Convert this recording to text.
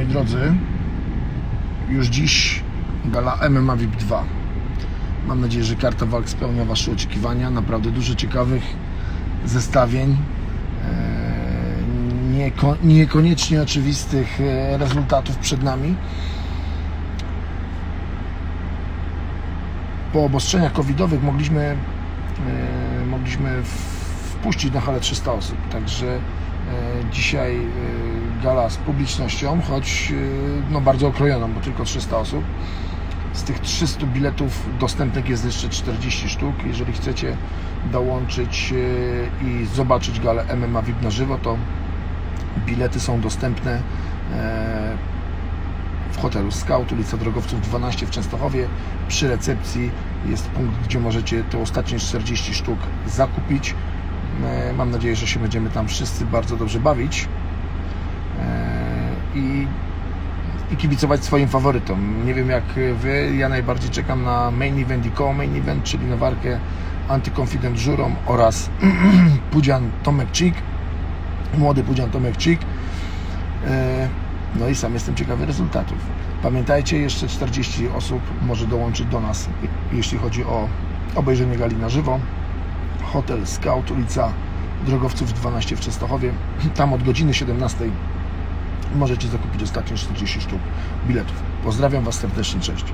moi drodzy, już dziś gala MMA VIP 2. Mam nadzieję, że karta walk spełnia Wasze oczekiwania. Naprawdę dużo ciekawych zestawień. Eee, nieko- Niekoniecznie oczywistych e, rezultatów przed nami. Po obostrzeniach covidowych mogliśmy, e, mogliśmy wpuścić na halę 300 osób. Także e, dzisiaj e, gala z publicznością, choć e, no, bardzo okrojoną, bo tylko 300 osób. Z tych 300 biletów dostępnych jest jeszcze 40 sztuk. Jeżeli chcecie dołączyć e, i zobaczyć galę MMA VIP na żywo, to bilety są dostępne e, w hotelu Scout, ulica Drogowców 12 w Częstochowie. Przy recepcji jest punkt, gdzie możecie te ostatnie 40 sztuk zakupić. E, Mam nadzieję, że się będziemy tam wszyscy bardzo dobrze bawić i, i kibicować swoim faworytom. Nie wiem jak Wy, ja najbardziej czekam na main event i koło main event, czyli na walkę Antykonfident Żurą oraz Pudzian Tomek Cik, młody Pudzian Tomek Cik. E, No i sam jestem ciekawy rezultatów. Pamiętajcie, jeszcze 40 osób może dołączyć do nas, jeśli chodzi o obejrzenie gali na żywo. Hotel Scout, ulica Drogowców 12 w Częstochowie. Tam od godziny 17 możecie zakupić ostatnie 40 sztuk biletów. Pozdrawiam Was serdecznie, cześć.